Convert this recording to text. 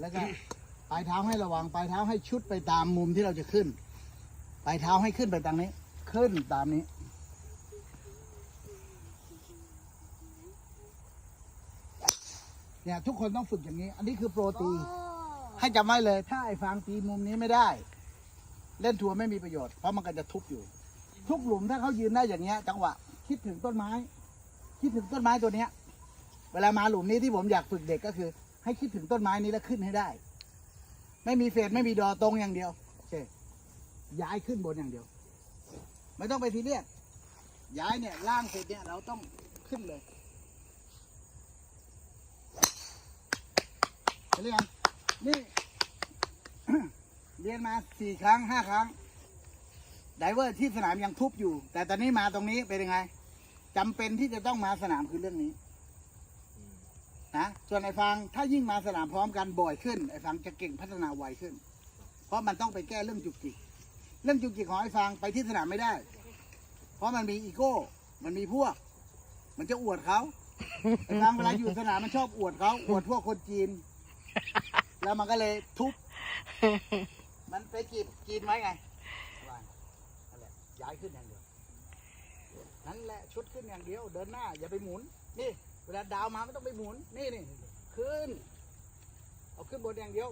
แล้วก็ปลายเท้าให้ระวังปลายเท้าให้ชุดไปตามมุมที่เราจะขึ้น ปลายเท้าให้ขึ้นไปตามนี้ ขึ้นตามนี้ เนี่ยทุกคนต้องฝึกอย่างนี้ อันนี้คือโปรตี ให้จำไว้เลย ถ้าไอ้ฟางตีมุมนี้ไม่ได้ เล่นทัวร์ไม่มีประโยชน์ เพราะมันก็จะทุบอยู่ ทุกหลุมถ้าเขายืนได้อย่างเงี้ย จังหวะ คิดถึงต้นไม้ คิดถึงต้นไม้ตัวเนี้ย เวลามาหลุมนี้ที่ผมอยากฝึกเด็กก็คือ ให้คิดถึงต้นไม้นี้แล้วขึ้นให้ได้ ไม่มีเฟดไม่มีดอตรงอย่างเดียวโอเคย้ายขึ้นบนอย่างเดียว ไม่ต้องไปทีเรียสย้ายเนี่ยล่างเสร็จเนี่ยเราต้องขึ้นเลยเห็นหรือยังนี่เรียนมาสี่ครั้งห้าครั้งไดเวอร์ที่สนามยังทุบอยู่ แต่ตอนนี้มาตรงนี้เป็นยังไงจำเป็นที่จะต้องมาสนามคือเรื่องนี้ นะส่วนไอ้ฟังถ้ายิ่งมาสนามพร้อมกันบ่อยขึ้นไอ้ฟังจะเก่งพัฒนาไวขึ้น เพราะมันต้องไปแก้เรื่องจุกจิกเรื่องจุกจิกของไอ้ฟังไปที่สนามไม่ได้ เพราะมันมีอีโก้ มันมีพวก มันจะอวดเขาไอ้ฟังเวลาอยู่สนามมันชอบอวดเขาอวดพวกคนจีน แล้วมันก็เลยทุบมันไปจีบจีนไว้ไงวางนั่นแหละย้ายขึ้นอย่างเดียวนั่นแหละชุดขึ้นอย่างเดียว เดินหน้า อย่าไปหมุนนี่ เวลาดาวมาไม่ต้องไปหมุน นี่นี่ขึ้น เอาขึ้นบนอย่างเดียว